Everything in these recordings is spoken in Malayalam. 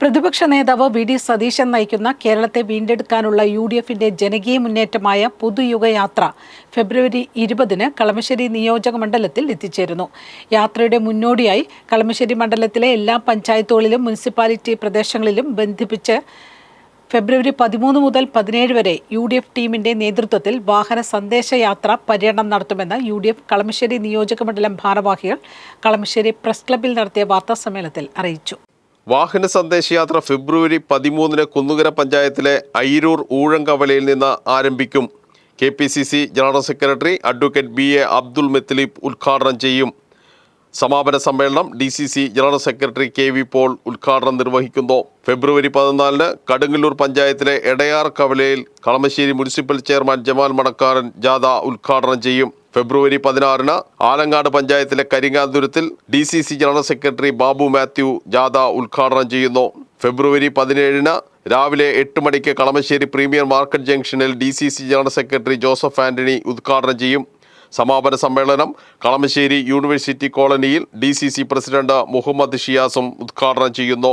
പ്രതിപക്ഷ നേതാവ് വി ഡി സതീശൻ നയിക്കുന്ന കേരളത്തെ വീണ്ടെടുക്കാനുള്ള യു ഡി എഫിന്റെ ജനകീയ മുന്നേറ്റമായ പുതുയുഗയാത്ര ഫെബ്രുവരി ഇരുപതിന് കളമശ്ശേരി നിയോജക മണ്ഡലത്തിൽ എത്തിച്ചേരുന്നു. യാത്രയുടെ മുന്നോടിയായി കളമശ്ശേരി മണ്ഡലത്തിലെ എല്ലാ പഞ്ചായത്തുകളിലും മുനിസിപ്പാലിറ്റി പ്രദേശങ്ങളിലും ബന്ധിപ്പിച്ച് ഫെബ്രുവരി പതിമൂന്ന് മുതൽ പതിനേഴ് വരെ യു ഡി എഫ് ടീമിന്റെ നേതൃത്വത്തിൽ വാഹന സന്ദേശയാത്ര പര്യടനം നടത്തുമെന്ന് യു ഡി എഫ് കളമശ്ശേരി നിയോജക മണ്ഡലം ഭാരവാഹികൾ കളമശ്ശേരി പ്രസ് ക്ലബിൽ നടത്തിയ വാർത്താസമ്മേളനത്തിൽ അറിയിച്ചു. വാഹന സന്ദേശയാത്ര ഫെബ്രുവരി പതിമൂന്നിന് കുന്നുകര പഞ്ചായത്തിലെ അയിരൂർ ഊഴങ്കവലയിൽ നിന്ന് ആരംഭിക്കും. K P C C general secretary advocate B A Abdul Muthalib ഉദ്ഘാടനം ചെയ്യും. സമാപന സമ്മേളനം D C C general secretary K V Paul ഉദ്ഘാടനം നിർവഹിക്കുന്നു. ഫെബ്രുവരി പതിനാലിന് കടുങ്ങല്ലൂർ പഞ്ചായത്തിലെ എടയാർ കവലയിൽ കളമശ്ശേരി മുനിസിപ്പൽ ചെയർമാൻ ജമാൽ മണക്കാരൻ ജാഥ ഉദ്ഘാടനം ചെയ്യും. ഫെബ്രുവരി പതിനാറിന് ആലങ്ങാട് പഞ്ചായത്തിലെ കരിങ്ങാതുരത്തിൽ D C C general secretary Babu Mathew ജാഥ ഉദ്ഘാടനം ചെയ്യുന്നു. ഫെബ്രുവരി പതിനേഴിന് രാവിലെ എട്ട് മണിക്ക് കളമശ്ശേരി പ്രീമിയർ മാർക്കറ്റ് ജംഗ്ഷനിൽ D C C general secretary Joseph Antony ഉദ്ഘാടനം ചെയ്യും. സമാപന സമ്മേളനം കളമശ്ശേരി യൂണിവേഴ്സിറ്റി കോളനിയിൽ D C C president Muhammad ഷിയാസും ഉദ്ഘാടനം ചെയ്യുന്നു.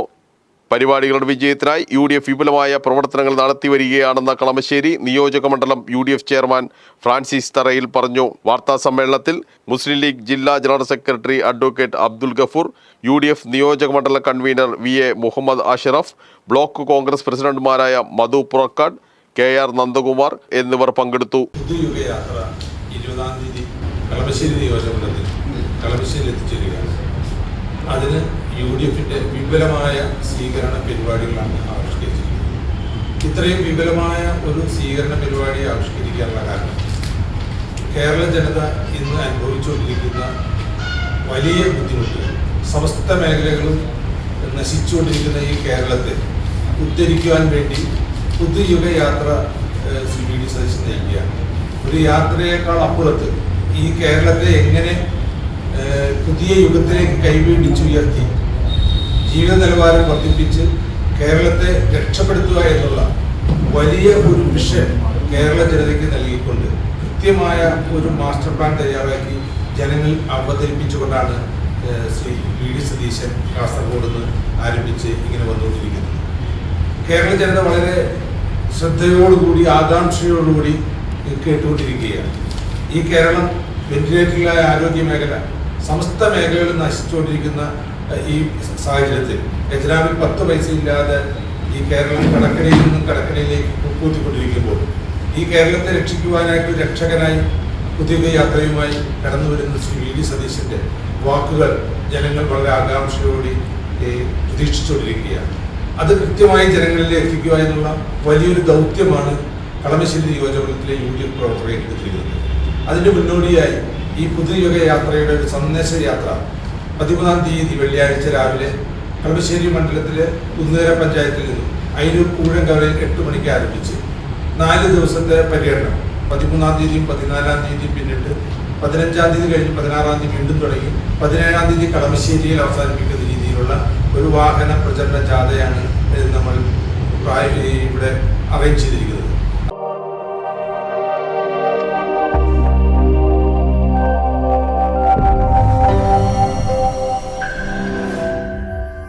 പരിപാടികളുടെ വിജയത്തിനായി യു ഡി എഫ് വിപുലമായ പ്രവർത്തനങ്ങൾ നടത്തിവരികയാണെന്ന കളമശ്ശേരി നിയോജക മണ്ഡലം U D F chairman Francis Tharayil പറഞ്ഞു. വാർത്താ സമ്മേളനത്തിൽ മുസ്ലിം ലീഗ് ജില്ലാ general secretary advocate Abdul Gafoor U D F നിയോജക മണ്ഡല convenor V A Muhammad Ashraf block Congress പ്രസിഡന്റുമാരായ മധു പുറക്കാട് കെ ആർ നന്ദകുമാർ എന്നിവർ പങ്കെടുത്തു. കളമശ്ശേരി അതിന് യു ഡി എഫിന്റെ വിപുലമായ സ്വീകരണ പരിപാടികളാണ് ആവിഷ്കരിച്ചിരിക്കുന്നത് ഇത്രയും വിപുലമായ ഒരു സ്വീകരണ പരിപാടി ആവിഷ്കരിക്കാനുള്ള കാരണം കേരള ജനത ഇന്ന് അനുഭവിച്ചുകൊണ്ടിരിക്കുന്ന വലിയ ബുദ്ധിമുട്ടുകൾ സമസ്ത മേഖലകളും നശിച്ചുകൊണ്ടിരിക്കുന്ന ഈ കേരളത്തെ ഉദ്ധരിക്കുവാൻ വേണ്ടി പുതുയുഗ യാത്ര സി ബി ഡി സതീശൻ നയിക്കുകയാണ്. ഒരു യാത്രയേക്കാൾ അപ്പുറത്ത് ഈ കേരളത്തെ എങ്ങനെ പുതിയ യുഗത്തിലേക്ക് കൈവീടിച്ചുയർത്തി ജീവിത നിലവാരം വർദ്ധിപ്പിച്ച് കേരളത്തെ രക്ഷപ്പെടുത്തുക എന്നുള്ള വലിയ ഒരു മിഷൻ കേരള ജനതയ്ക്ക് നൽകിക്കൊണ്ട് കൃത്യമായ ഒരു മാസ്റ്റർ പ്ലാൻ തയ്യാറാക്കി ജനങ്ങൾ അവതരിപ്പിച്ചുകൊണ്ടാണ് ശ്രീ വി ഡി സതീശൻ കാസർഗോഡ് നിന്ന് ആരംഭിച്ച് ഇങ്ങനെ വന്നുകൊണ്ടിരിക്കുന്നത്. കേരള ജനത വളരെ ശ്രദ്ധയോടുകൂടി ആകാംക്ഷയോടുകൂടി കേട്ടുകൊണ്ടിരിക്കുകയാണ്. ഈ കേരളം വെന്റിലേറ്ററിലായ ആരോഗ്യ മേഖല സമസ്ത മേഖലകളിൽ നശിച്ചുകൊണ്ടിരിക്കുന്ന ഈ സാഹചര്യത്തിൽ. ഖജനാവിൽ പത്ത് പൈസ ഇല്ലാതെ ഈ കേരളം കടക്കരയിൽ നിന്നും കടക്കരയിലേക്ക് കൂട്ടിക്കൊണ്ടിരിക്കുമ്പോൾ ഈ കേരളത്തെ രക്ഷിക്കുവാനായിട്ട് രക്ഷകനായി പുതിയ യാത്രയുമായി കടന്നു വരുന്ന ശ്രീ വി ഡി സതീശന്റെ വാക്കുകൾ ജനങ്ങൾ വളരെ ആകാംക്ഷയോടെ പ്രതീക്ഷിച്ചുകൊണ്ടിരിക്കുകയാണ്. അത് കൃത്യമായി ജനങ്ങളിൽ എത്തിക്കുക എന്നുള്ള വലിയൊരു ദൗത്യമാണ് കളമശ്ശേരി നിയോജകമണ്ഡലത്തിലെ യു ഡി എഫ് പ്രവർത്തകർ ഏറ്റെടുത്തിരിക്കുന്നത്. അതിന്റെ മുന്നോടിയായി ഈ പുതുയുഗ യാത്രയുടെ ഒരു സന്ദേശ യാത്ര പതിമൂന്നാം തീയതി വെള്ളിയാഴ്ച രാവിലെ കളമശ്ശേരി മണ്ഡലത്തിലെ കുന്നുകര പഞ്ചായത്തിൽ നിന്നും അയിരൂർ കൂഴങ്കവലയിൽ എട്ട് മണിക്ക് ആരംഭിച്ച് നാല് ദിവസത്തെ പര്യടനം. പതിമൂന്നാം തീയതിയും പതിനാലാം തീയതിയും പിന്നിട്ട് പതിനഞ്ചാം തീയതി കഴിഞ്ഞ് പതിനാറാം തീയതി വീണ്ടും തുടങ്ങി. പതിനേഴാം തീയതി കളമശ്ശേരിയിൽ അവസാനിപ്പിക്കുന്ന രീതിയിലുള്ള ഒരു വാഹന പ്രചരണ ജാഥയാണ് നമ്മൾ ഇവിടെ അറേഞ്ച് ചെയ്തിരിക്കുന്നത്.